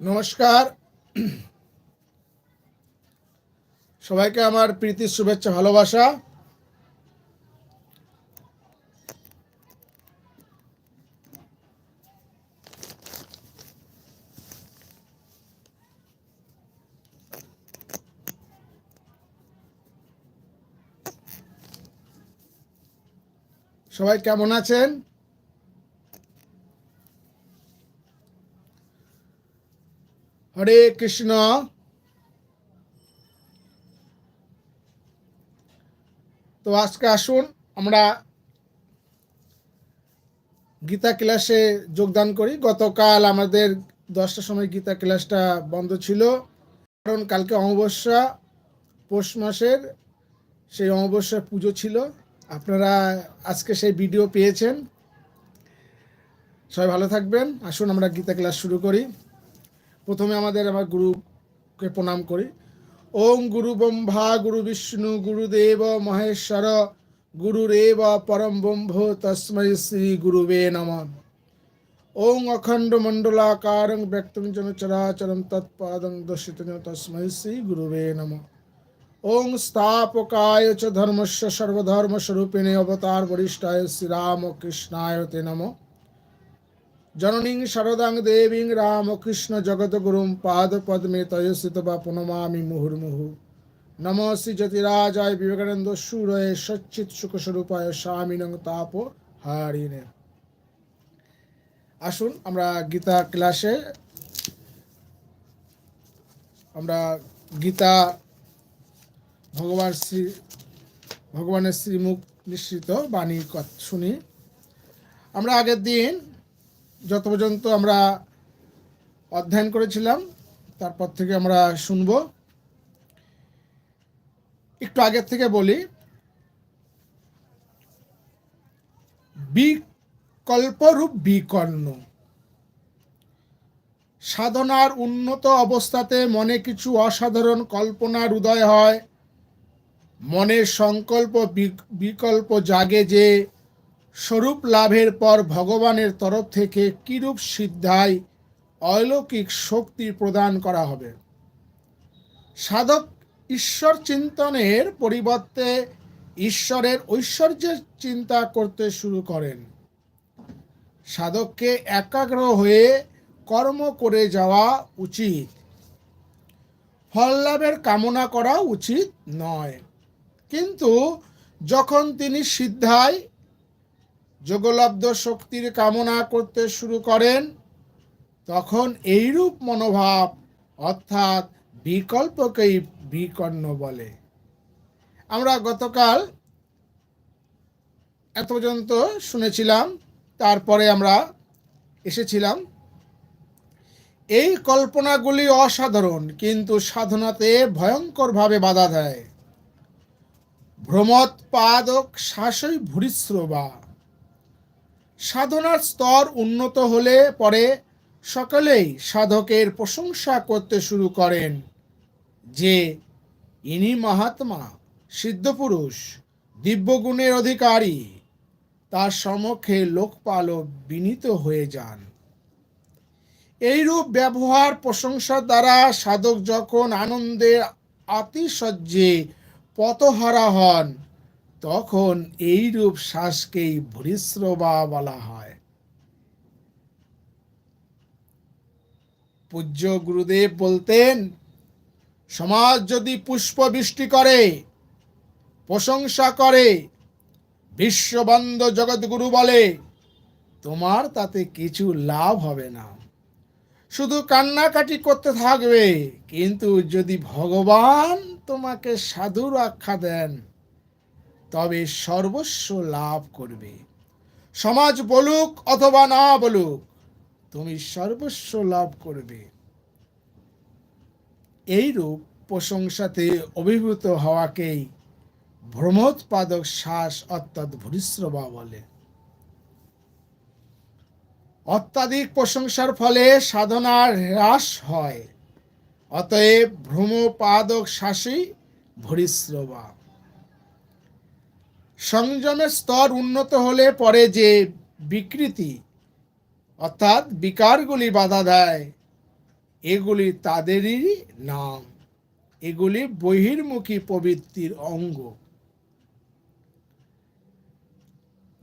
নমস্কার। সবাইকে আমার প্রীতির শুভেচ্ছা ভালোবাসা। সবাই কেমন আছেন? হরে কৃষ্ণ। তো আজকে আসুন, আমরা গীতা ক্লাসে যোগদান করি। গতকাল আমাদের দশটার সময় গীতা ক্লাসটা বন্ধ ছিল। কারণ কালকে অমাবস্যা, পৌষ মাসের সেই অমাবস্যা পুজো ছিল। আপনারা আজকে সেই ভিডিও পেয়েছেন। সবাই ভালো থাকবেন। আসুন, আমরা গীতা ক্লাস শুরু করি। প্রথমে আমাদের আমার গুরুকে প্রণাম করি। ওম গুরু ব্রহ্মা, গুরু বিষ্ণু গুরুদেব মহেশ্বর গুরুরেব পরম ব্রহ্ম, তস্মৈ শ্রী গুরুবে নম। ওং অখণ্ড মণ্ডলাকারং ব্যক্তং জন চরাচরম তৎপাদং দর্শিত তস্মৈ শ্রী গুরুবে নম। ওং স্থাপকায় চ ধর্মস্য সর্বধর্মস্বরূপিণে অবতার বরিষ্ঠায় শ্রীরামকৃষ্ণায় তে নমঃ। জননীং শারদাং দেবীং রামকৃষ্ণ পাদ পদ্মে তয়স্থিত বা প্রণমামি মুহুর্মুহু। নম শ্রী জ্যোতিরাজায় বিবেকানন্দ সুরয়ে সচ্চিত সুখস্বরূপায় স্বামীনং তাপ হারিনে আসুন আমরা গীতা ক্লাসে, আমরা গীতা ভগবান শ্রী, ভগবানের শ্রীমুখ নিশ্চিত বাণী শুনি। আমরা আগের দিন যত পর্যন্ত আমরা অধ্যয়ন করেছিলাম, তারপর থেকে আমরা শুনব। একটু আগের থেকে বলি, বিকল্পরূপ বিকর্ণ। সাধনার উন্নত অবস্থাতে মনে কিছু অসাধারণ কল্পনার উদয় হয়। মনের সংকল্প বিকল্প জাগে যে স্বরূপ লাভের পর ভগবানের তরফ থেকে কিরূপ সিদ্ধায় অলৌকিক শক্তি প্রদান করা হবে? সাধক ঈশ্বর চিন্তনের পরিবর্তে ঈশ্বরের ঐশ্বর্যের চিন্তা করতে শুরু করেন। সাধককে একাগ্র হয়ে কর্ম করে যাওয়া উচিত। ফল লাভের কামনা করা উচিত নয়। কিন্তু যখন তিনি সিদ্ধায় যোগলব্ধ শক্তির কামনা করতে শুরু করেন, তখন এইরূপ মনোভাব, অর্থাৎ বিকল্পকেই বিকর্ণ বলে। আমরা গতকাল এত পর্যন্ত শুনেছিলাম, তারপরে আমরা এসেছিলাম। এই কল্পনাগুলি অসাধারণ, কিন্তু সাধনাতে ভয়ঙ্করভাবে বাধা দেয়। ভ্রমৎপাদক শ্বাসই ভূরিশ্রবা সাধনার স্তর উন্নত হলে পরে সকলেই সাধকের প্রশংসা করতে শুরু করেন। যে, ইনি মহাত্মা, সিদ্ধপুরুষ, দিব্যগুণের অধিকারী, তার সমক্ষে লোকপাল বিনীত হয়ে যান। এইরূপ ব্যবহার প্রশংসার দ্বারা সাধক যখন আনন্দের আতিশয্যে পতহারা হন তখন এইরূপ শ্বাসকেই ভূরিশ্রবা বলা হয়। পূজ্য গুরুদেব বলতেন, সমাজ যদি পুষ্প বৃষ্টি করে, প্রশংসা করে, বিশ্ববন্ধ জগৎগুরু বলে, তোমার তাতে কিছু লাভ হবে না। শুধু কান্নাকাটি করতে থাকবে, কিন্তু যদি ভগবান তোমাকে সাধুর আখ্যা দেন তবে সর্বস্ব লাভ করবে। সমাজ বলুক অথবা না বলুক, তুমি সর্বস্ব লাভ করবে। এইরূপ প্রশংসাতে অভিভূত হওয়াকেই ভ্রমোৎপাদক শ্বাস অর্থাৎ ভূরিশ্রবা বলে। অত্যাধিক প্রশংসার ফলে সাধনার হ্রাস হয়, অতএব ভ্রমপাদক শ্বাসই ভূরিশ্রবা। সংযমের স্তর উন্নত হলে পরে যে বিকৃতি, অর্থাৎ বিকারগুলি বাধা দেয়, এগুলি তাদেরই নাম। এগুলি বহির্মুখী প্রবৃত্তির অঙ্গ।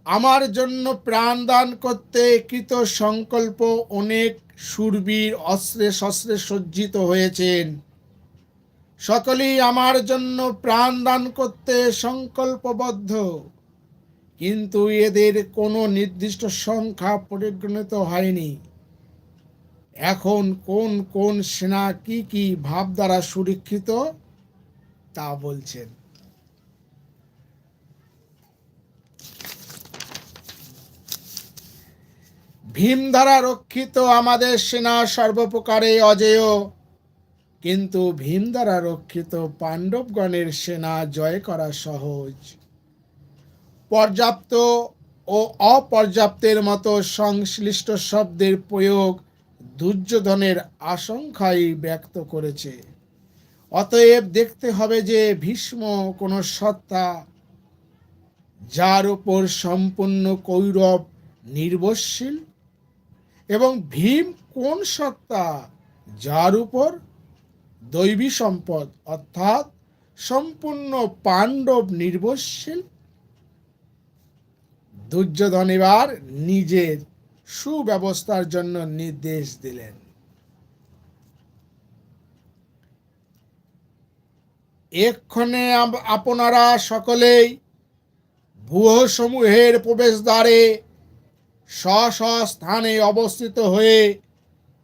আমার জন্য প্রাণ দান করতে কৃত সংকল্প অনেক সুরবীর অস্ত্রে শস্ত্রে সজ্জিত হয়েছেন। সকলেই আমার জন্য প্রাণ দান করতে সংকল্পবদ্ধ। কিন্তু এদের কোনো নির্দিষ্ট সংখ্যা পরিগণিত হয়নি। এখন কোন কোন সেনা কি কি ভাব দ্বারা সুরক্ষিত, তা বলছেন। ভীম দ্বারা রক্ষিত আমাদের সেনা সর্বপ্রকারে অজেয়। কিন্তু ভীম দ্বারা রক্ষিত পাণ্ডবগণের সেনা জয় করা সহজ। পর্যাপ্ত ও অপর্যাপ্তের মতো সংশ্লিষ্ট শব্দের প্রয়োগ দুর্যোধনের আশঙ্কাই ব্যক্ত করেছে। অতএব দেখতে হবে যে ভীষ্ম কোনো সত্তা যার উপর সম্পূর্ণ কৌরব নির্ভরশীল এবং ভীম কোন সত্তা যার উপর দৈবী সম্পদ, অর্থাৎ সম্পূর্ণ পাণ্ডব নির্ভরশীল। দুর্যোধন এবার নিজের সুব্যবস্থার জন্য নির্দেশ দিলেন। এক্ষণে আপনারা সকলেই ভূহ সমূহের প্রবেশদ্বারে স্ব স্থানে অবস্থিত হয়ে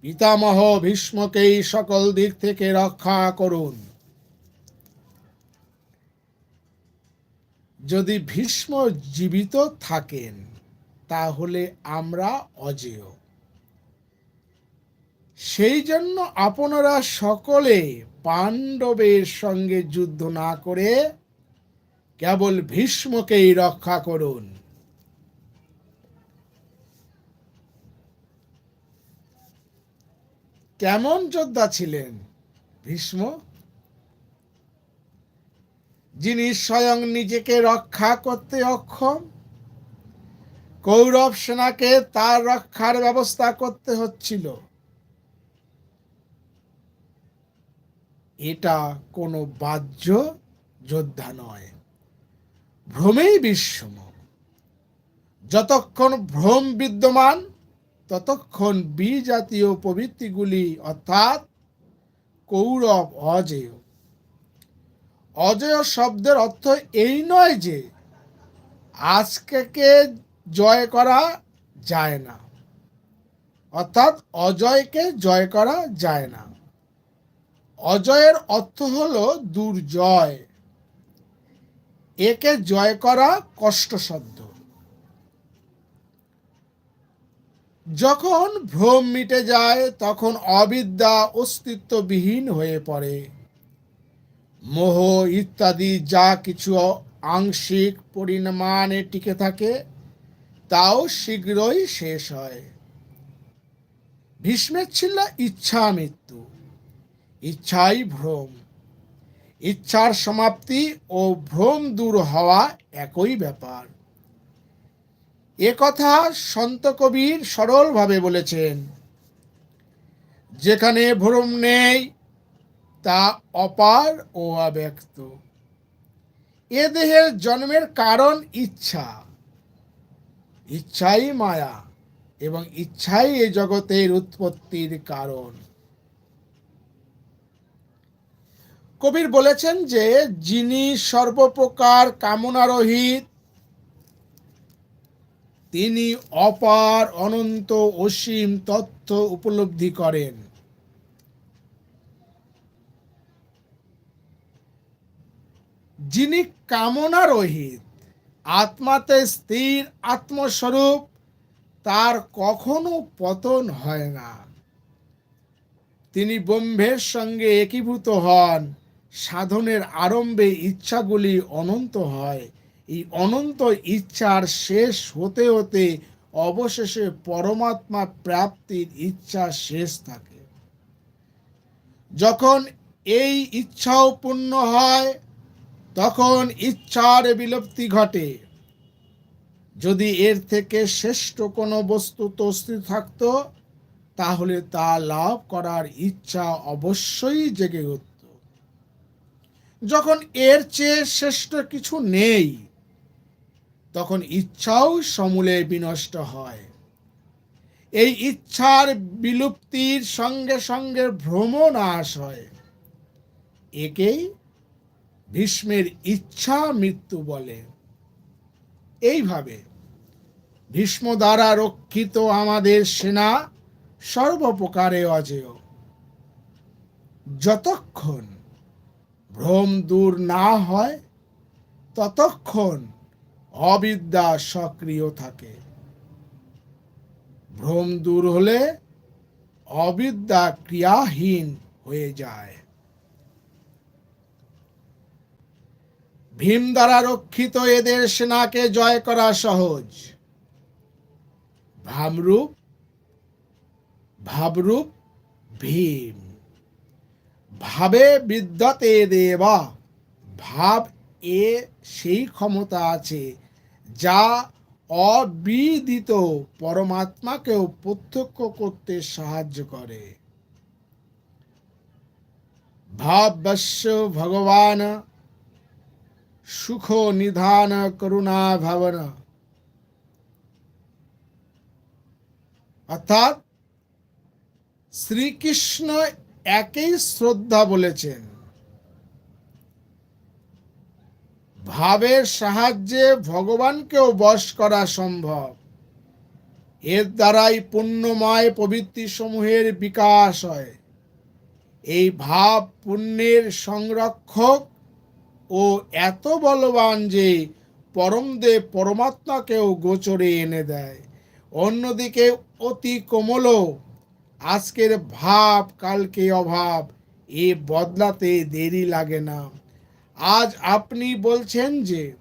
পিতামহ ভীষ্মকেই সকল দিক থেকে রক্ষা করুন। যদি ভীষ্ম জীবিত থাকেন, তাহলে আমরা অজেয়। সেই জন্য আপনারা সকলে পাণ্ডবের সঙ্গে যুদ্ধ না করে কেবল ভীষ্মকেই রক্ষা করুন। কেমন যোদ্ধা ছিলেন? ভীষ্ম? যিনি স্বয়ং নিজেকে রক্ষা করতে অক্ষম। কৌরব সেনাকে তার রক্ষার ব্যবস্থা করতে হচ্ছিল। এটা কোনো বাহ্য যোদ্ধা নয়। ভ্রমেই বিস্ম যতক্ষণ ভ্রম বিদ্যমান ততক্ষণ বিজাতীয় প্রবৃত্তিগুলি, অর্থাৎ কৌরব অজেয়। অজেয় শব্দের অর্থ এই নয় যে আজকে জয় করা যায় না, অর্থাৎ অজয়কে জয় করা যায় না। অজয়ের অর্থ হল দুর্জয়। একে জয় করা কষ্টসাধ্য। যখন ভ্রম মিটে যায়, তখন অবিদ্যা অস্তিত্ববিহীন হয়ে পড়ে। মোহ ইত্যাদি যা কিছু আংশিক পরিমাণে টিকে থাকে, তাও শীঘ্রই শেষ হয়। ভীষ্মের ছিল ইচ্ছা মৃত্যু, ইচ্ছাই ভ্রম। ইচ্ছার সমাপ্তি ও ভ্রম দূর হওয়া একই ব্যাপার। এ কথা সন্ত কবির সরলভাবে বলেছেন। যেখানে ভ্রম নেই, তা অপার ও অব্যক্ত। এ দেহের জন্মের কারণ ইচ্ছা। ইচ্ছাই মায়া এবং ইচ্ছাই এ জগতের উৎপত্তির কারণ। কবির বলেছেন যে, যিনি সর্বপ্রকার কামনারহিত তিনি অপার অনন্ত অসীম তথ্য উপলব্ধি করেন। যিনি কামনা রহিত, আত্মাতে স্থির আত্মস্বরূপ, তার কখনো পতন হয় না। তিনি ব্রহ্মের সঙ্গে একীভূত হন, সাধনের আরম্ভে ইচ্ছাগুলি অনন্ত হয় এই অনন্ত ইচ্ছার শেষ হতে হতে অবশেষে পরমাত্মা প্রাপ্তির ইচ্ছা শেষ থাকে। যখন এই ইচ্ছাও পূর্ণ হয়, তখন ইচ্ছার বিলুপ্তি ঘটে। যদি এর থেকে শ্রেষ্ঠ কোনো বস্তু তস্তি থাকতো, তাহলে তা লাভ করার ইচ্ছা অবশ্যই জেগে উঠত। যখন এর চেয়ে শ্রেষ্ঠ কিছু নেই তখন ইচ্ছাও সমূলে বিনষ্ট হয়। এই ইচ্ছার বিলুপ্তির সঙ্গে সঙ্গে ভ্রম নাশ হয়। একেই ভীষ্মের ইচ্ছা মৃত্যু বলে। এইভাবে ভীষ্ম দ্বারা রক্ষিত আমাদের সেনা সর্বপ্রকারে অজেয়। যতক্ষণ ভ্রম দূর না হয়, ততক্ষণ অবিদ্যা সক্রিয় থাকে। ভ্রম দূর হলে অবিদ্যা ক্রিয়াহীন হয়ে যায়। ভীম দ্বারা রক্ষিত এদের সেনাকে জয় করা সহজ। ভামরূপ, ভাবরূপ, ভীম। ভাবে বিদ্যতে দেবা, ভাব এ সেই ক্ষমতা আছে যা অবিদিত পরমাত্মাকেও প্রত্যক্ষ করতে সাহায্য করে। ভাবস্য ভগবান সুখ নিধান করুণা ভাবন। অর্থাৎ শ্রীকৃষ্ণ একই শ্রদ্ধা বলেছেন। ভাবের সাহায্যে ভগবানকেও বশ করা সম্ভব। এর দ্বারাই পুণ্যময় প্রবৃত্তি সমূহের বিকাশ হয়। এই ভাব পুণ্যের সংরক্ষক ও এত বলবান যে পরমদেব পরমাত্মাকেও গোচরে এনে দেয়। অন্যদিকে অতি কোমল, আজকের ভাব কালকে অভাব, এ বদলাতে দেরি লাগে না। আজ আপনি বলছেন যে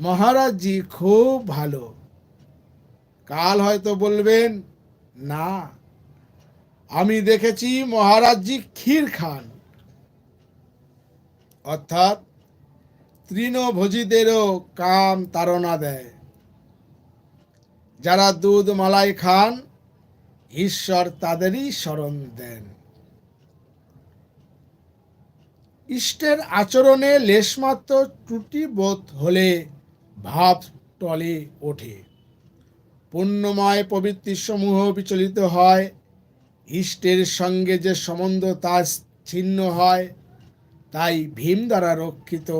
মহারাজজি খুব ভালো। কাল হয়তো বলবেন, না, আমি দেখেছি মহারাজজি ক্ষীর খান। অর্থাৎ তৃণভোজীদেরও কাম তাড়না দেয়। যারা দুধ মালাই খান, ঈশ্বর তাদেরই স্মরণ দেন। ইষ্টের আচরণে লেশমাত্র ত্রুটি বোধ হলে ভাব টলে ওঠে। পুণ্যময় প্রবৃত্তিসমূহ বিচলিত হয়। ইষ্টের সঙ্গে যে সম্বন্ধ তা ছিন্ন হয়, তাই ভীম দ্বারা রক্ষিত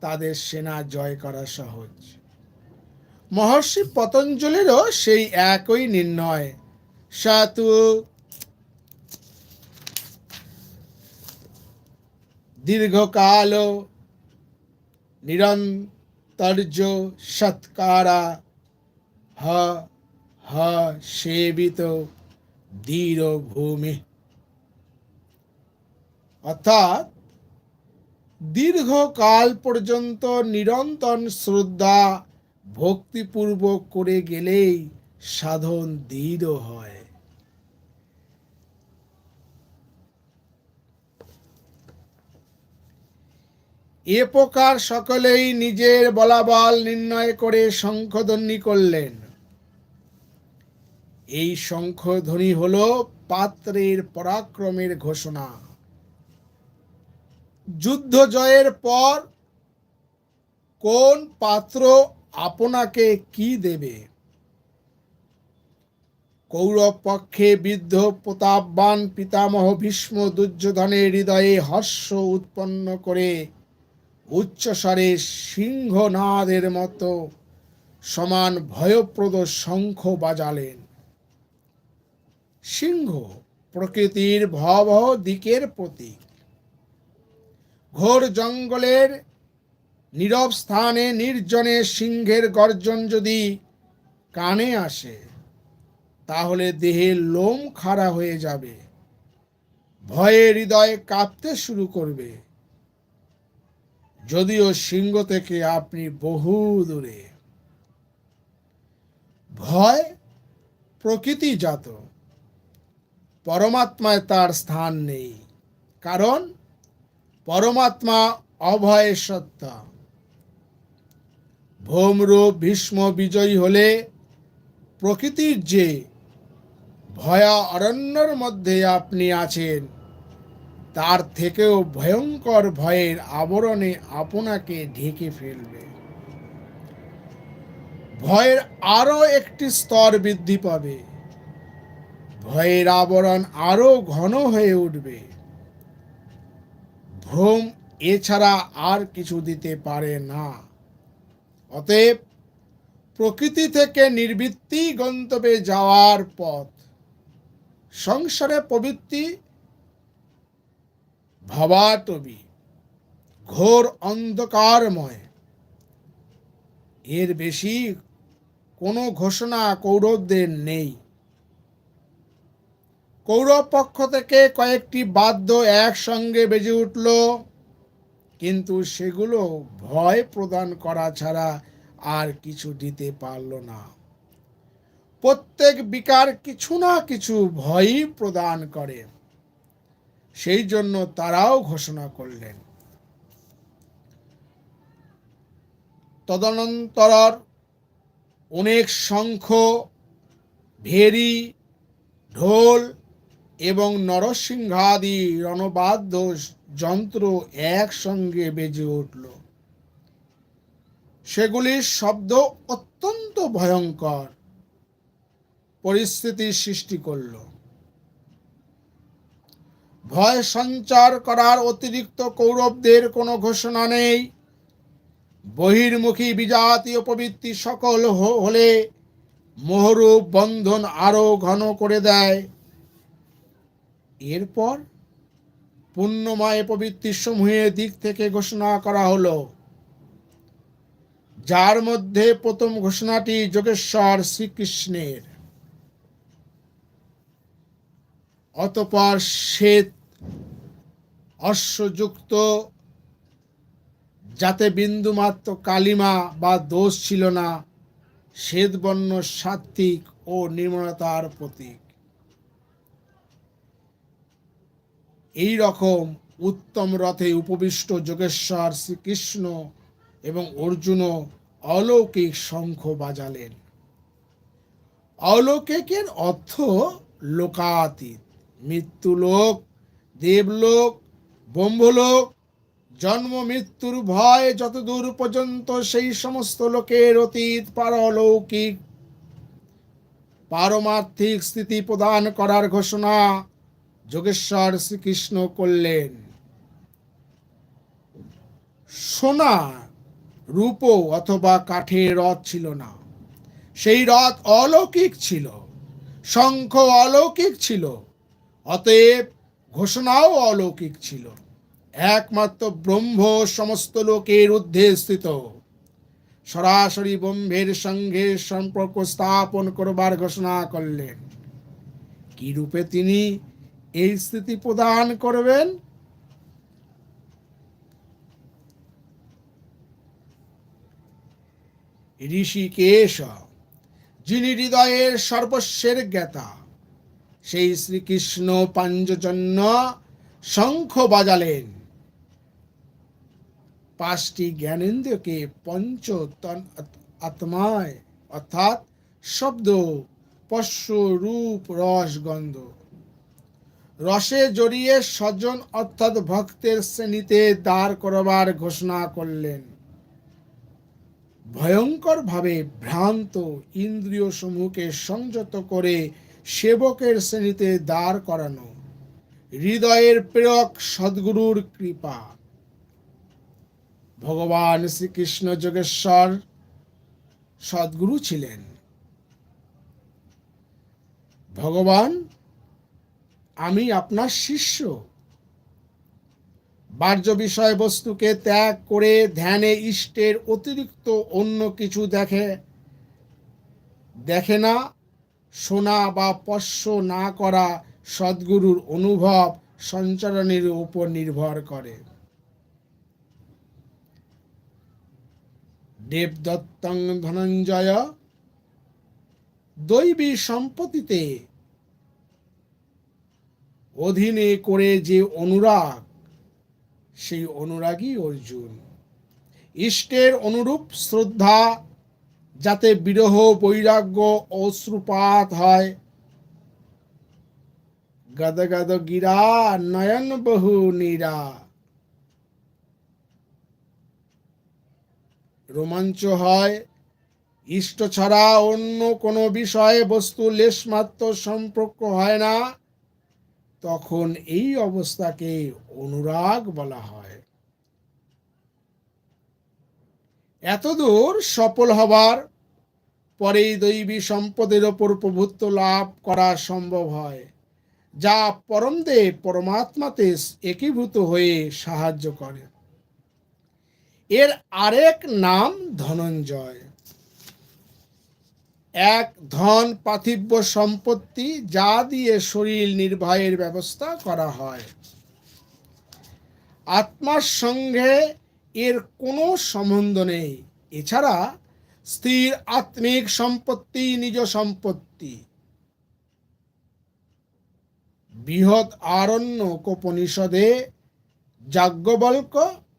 তাদের সেনা জয় করা সহজ। মহর্ষি পতঞ্জলিরও সেই একই নির্ণয়। সাতু দীর্ঘকাল, নিরন্তর্য সৎকারা হ হ, সেবিত দৃঢ় ভূমি অর্থাৎ দীর্ঘকাল পর্যন্ত নিরন্তর শ্রদ্ধা ভক্তিপূর্বক করে গেলেই সাধন দৃঢ় হয়। এ প্রকার সকলেই নিজের বলাবল নির্ণয় করে শঙ্খধ্বনি করলেন। এই শঙ্খধ্বনি হল পাত্রের পরাক্রমের ঘোষণা। যুদ্ধ জয়ের পর কোন পাত্র আপনাকে কি দেবে? কৌরব পক্ষে বৃদ্ধ প্রতাপবান পিতামহ ভীষ্ম দুর্যোধনের হৃদয়ে হর্ষ উৎপন্ন করে উচ্চস্বরে সিংহনাদের মতো সমান ভয়প্রদ শঙ্খ বাজালেন। সিংহ প্রকৃতির ভয়াবহ দিকের প্রতীক। ঘোর জঙ্গলের নীরব স্থানে নির্জনে সিংহের গর্জন যদি কানে আসে, তাহলে দেহের লোম খাড়া হয়ে যাবে। ভয়ে হৃদয় কাঁপতে শুরু করবে। যদিও সিংহ থেকে আপনি বহু দূরে। ভয় প্রকৃতিজাত, পরমাত্মায় তার স্থান নেই, কারণ পরমাত্মা অভয় সত্তা। ভৌমরূপ ভীষ্ম বিজয়ী হলে প্রকৃতির যে ভয়া অরণ্যর মধ্যে আপনি আছেন তার থেকেও ভয়ঙ্কর ভয়ের আবরণে আপনাকে ঢেকে ফেলবে। ভয়ের আরও একটি স্তর বৃদ্ধি পাবে। ভয়ের আবরণ আরও ঘন হয়ে উঠবে। ভ্রম এছাড়া আর কিছু দিতে পারে না। অতএব প্রকৃতি থেকে নির্বৃত্তি গন্তব্যে যাওয়ার পথ। সংসারে প্রবৃত্তি ভাবাটবি ঘোর অন্ধকারময়। এর বেশি কোনো ঘোষণা কৌরবদের নেই। কৌরব পক্ষ থেকে কয়েকটি বাদ্য একসঙ্গে বেজে উঠল, কিন্তু সেগুলো ভয় প্রদান করা ছাড়া আর কিছু দিতে পারল না। প্রত্যেক বিকার কিছু না কিছু ভয়ই প্রদান করে। সেই জন্য তারাও ঘোষণা করলেন। তদনন্তর অনেক শঙ্খ, ভেরি, ঢোল এবং নরসিংহাদি রণবাদ্য যন্ত্র একসঙ্গে বেজে উঠল। সেগুলির শব্দ অত্যন্ত ভয়ঙ্কর পরিস্থিতির সৃষ্টি করল। ভয় সঞ্চার করার অতিরিক্ত কৌরবদের কোনো ঘোষণা নেই। বহির্মুখী বিজাতীয় প্রবৃত্তি সকল হলে মোহরূপ বন্ধন আরও ঘন করে দেয়। এরপর পুণ্যময় প্রবৃত্তি সমূহের দিক থেকে ঘোষণা করা হলো। যার মধ্যে প্রথম ঘোষণাটি যোগেশ্বর শ্রীকৃষ্ণের। অতপর শ্বেত অশ্বযুক্ত যাতে বিন্দুমাত্র কালিমা বা দোষ ছিল না, শ্বেতবর্ণ সাত্বিক ও নির্মলতার প্রতীক। এই রকম উত্তম রথে উপবিষ্ট যোগেশ্বর শ্রীকৃষ্ণ এবং অর্জুনও অলৌকিক শঙ্খ বাজালেন। অলৌকিকের অর্থ লোকাতীত, মৃত্যুলোক, দেবলোক ব্রহ্মলোক, জন্ম, মৃত্যুর ভয় যতদূর পর্যন্ত সেই সমস্ত লোকের অতীত পারলৌকিক, পারমার্থিক স্থিতি প্রদান করার ঘোষণা যোগেশ্বর শ্রীকৃষ্ণ করলেন। সোনা রূপ অথবা কাঠের রথ ছিল না। সেই রথ অলৌকিক ছিল, শঙ্খ অলৌকিক ছিল, অতএব ঘোষণাও অলৌকিক ছিল। একমাত্র ব্রহ্ম সমস্ত লোকের ঊর্ধ্বে স্থিত। সরাসরি ব্রহ্মের সঙ্গে সম্পর্ক স্থাপন করবার ঘোষণা করলেন। কি রূপে তিনি এই স্থিতি প্রদান করবেন? ঋষিকেশ, যিনি হৃদয়ের সর্বস্বের জ্ঞাতা সেই শ্রীকৃষ্ণ পাঞ্চজন্য শঙ্খ বাজালেন। পাঁচটি জ্ঞানেন্দ্রকে পঞ্চ আত্মায়, অর্থাৎ শব্দ, পশ্য রূপ, রস, গন্ধ। রসে জড়িয়ে স্বজন, অর্থাৎ ভক্তের শ্রেণীতে দাঁড় করবার ঘোষণা করলেন। ভয়ঙ্করভাবে ভ্রান্ত ইন্দ্রিয় সমূহকে সংযত করে সেবকের শ্রেণীতে দাঁড় করানো। হৃদয়ের প্রেরক সদ্গুরুর কৃপা। ভগবান শ্রীকৃষ্ণ যোগেশ্বর সদ্গুরু ছিলেন। ভগবান, আমি আপনার শিষ্য। বাহ্য বিষয়বস্তুকে ত্যাগ করে ধ্যানে ইষ্টের অতিরিক্ত অন্য কিছু দেখে দেখে না শোনা বা স্পর্শ না করা সদ্গুরুর অনুভব সঞ্চারণের উপর নির্ভর করে। দেবদত্তং ধনঞ্জয়, দৈবী সম্পত্তিতে অধীনে করে যে অনুরাগ, সেই অনুরাগী অর্জুন। ইষ্টের অনুরূপ শ্রদ্ধা যাতে বিরহ, বৈরাগ্য, অশ্রুপাত হয়। গদ গদ গিরা নয়ন বহু নীরা। রোমাঞ্চ হয়। ইষ্ট ছাড়া অন্য কোনো বিষয়ে বস্তু লেশমাত্র সম্পর্ক হয় না। তখন এই অবস্থাকে অনুরাগ বলা হয়। এতদূর সফল হবার পরেই দৈবী সম্পদের ওপর প্রভুত্ব লাভ করা সম্ভব হয়, যা পরমদেব পরমাত্মাতে একীভূত হয়ে সাহায্য করে। এর আরেক নাম ধনঞ্জয়। এক ধন পার্থিব্য সম্পত্তি যা দিয়ে শরীর নির্বাহের ব্যবস্থা করা হয়। আত্মার সঙ্গে এর কোনো সম্বন্ধ নেই। এছাড়া স্থির আত্মিক সম্পত্তি, নিজ সম্পত্তি। বৃহৎ আরণ্য কোপনিষদে যাজ্ঞবল্ক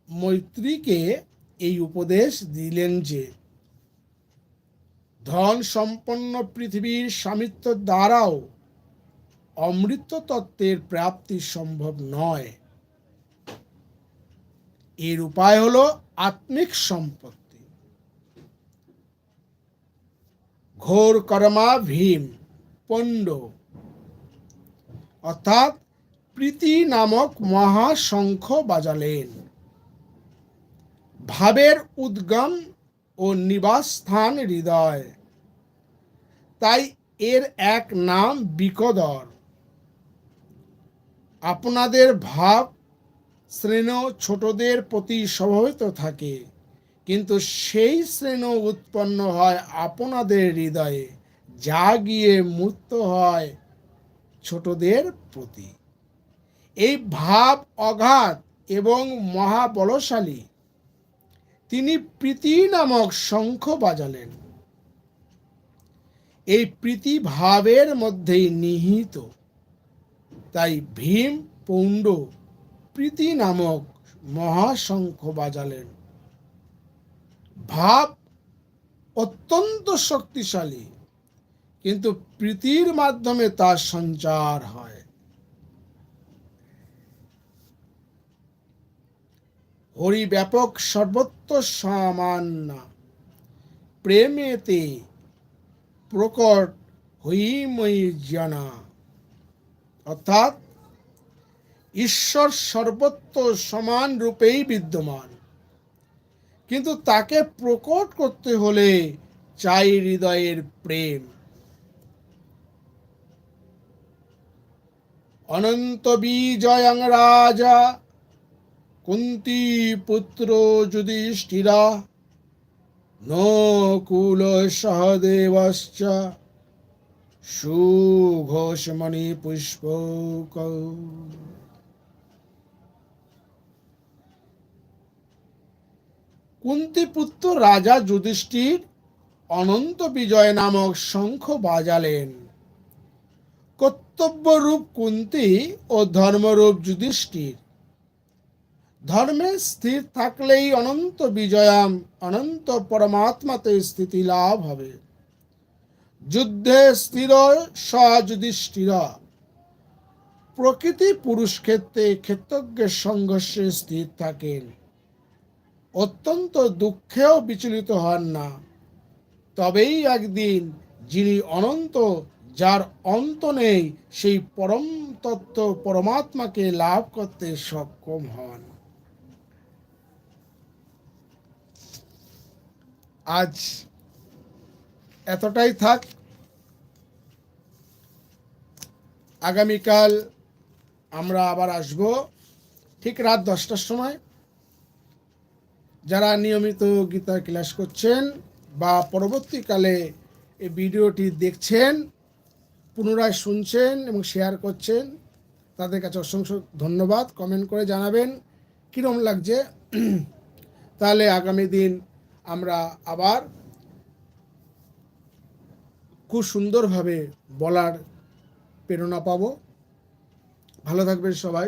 মৈত্রীকে এই উপদেশ দিলেন যে, ধন সম্পন্ন পৃথিবীর স্বামিত্ব দ্বারাও অমৃত তত্ত্বের প্রাপ্তি সম্ভব নয়। এর উপায় হলো আত্মিক সম্পত্তি। ঘোর কর্মা ভীম পণ্ড। অর্থাৎ প্রীতি নামক মহাশঙ্খ বাজালেন। ভাবের উদ্গম ও নিবাস স্থান হৃদয়। তাই এর এক নাম বিকদর। আপনাদের ভাব শ্রেণ ছোটদের প্রতি স্বভাবিত থাকে, কিন্তু সেই শ্রেণ উৎপন্ন হয় আপনাদের হৃদয়ে, যা গিয়ে মূর্ত হয় ছোটদের প্রতি। এই ভাব অগাধ এবং মহাবলশালী, তিনি প্রীতি নামক শঙ্খ বাজালেন। এই প্রীতি ভাবের মধ্যেই নিহিত, তাই ভীম পৌণ্ড প্রীতি নামক মহাশঙ্খ বাজালেন। ভাব অত্যন্ত শক্তিশালী, কিন্তু প্রীতির মাধ্যমে তার সঞ্চার হয়। হরি ব্যাপক সর্বত্র সামান্য প্রেমেতে প্রকট হইময়ী জানা। অর্থাৎ ঈশ্বর সর্বত্র সমান রূপেই বিদ্যমান। কিন্তু তাকে প্রকট করতে হলে চাই হৃদয়ের প্রেম। অনন্ত বিজয়ং রাজা, কুন্তি পুত্র যুধিষ্ঠিরা, নকুল সহদেবশ্চ সুঘোষমণি পুষ্প কুন্তিপুত্র রাজা যুধিষ্ঠির অনন্ত বিজয় নামক শঙ্খ বাজালেন। কর্তব্যরূপ কুন্তি ও ধর্মরূপ যুধিষ্ঠির। ধর্মে স্থির থাকলেই অনন্ত বিজয়াম, অনন্ত পরমাত্মাতে স্থিতি লাভ হবে। যুদ্ধে স্থির সযুধিষ্ঠির প্রকৃতি পুরুষ ক্ষেত্রে ক্ষেত্রজ্ঞের সংঘর্ষে স্থির থাকেন। অত্যন্ত দুঃখেও বিচলিত হন না। তবেই একদিন যিনি অনন্ত, যার অন্ত নেই, সেই পরম তত্ত্ব পরমাত্মাকে লাভ করতে সক্ষম হন। আজ এতটাই থাক। আগামীকাল আমরা আবার আসব ঠিক রাত দশটার সময়। যারা নিয়মিত গীতা ক্লাস করছেন বা পরবর্তীকালে এই ভিডিওটি দেখছেন, পুনরায় শুনছেন এবং শেয়ার করছেন, তাদের কাছে অসংখ্য ধন্যবাদ। কমেন্ট করে জানাবেন কীরকম লাগছে। তাহলে আগামী দিন আমরা আবার খুব সুন্দরভাবে বলার প্রেরণা পাব। ভালো থাকবেন সবাই।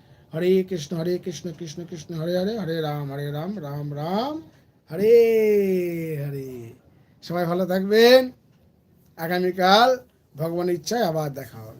হরে কৃষ্ণ হরে কৃষ্ণ কৃষ্ণ কৃষ্ণ, হরে হরে হরে রাম হরে রাম রাম রাম, হরে হরে। সবাই ভালো থাকবেন। আগামীকাল ভগবানের ইচ্ছায় আবার দেখা হবে।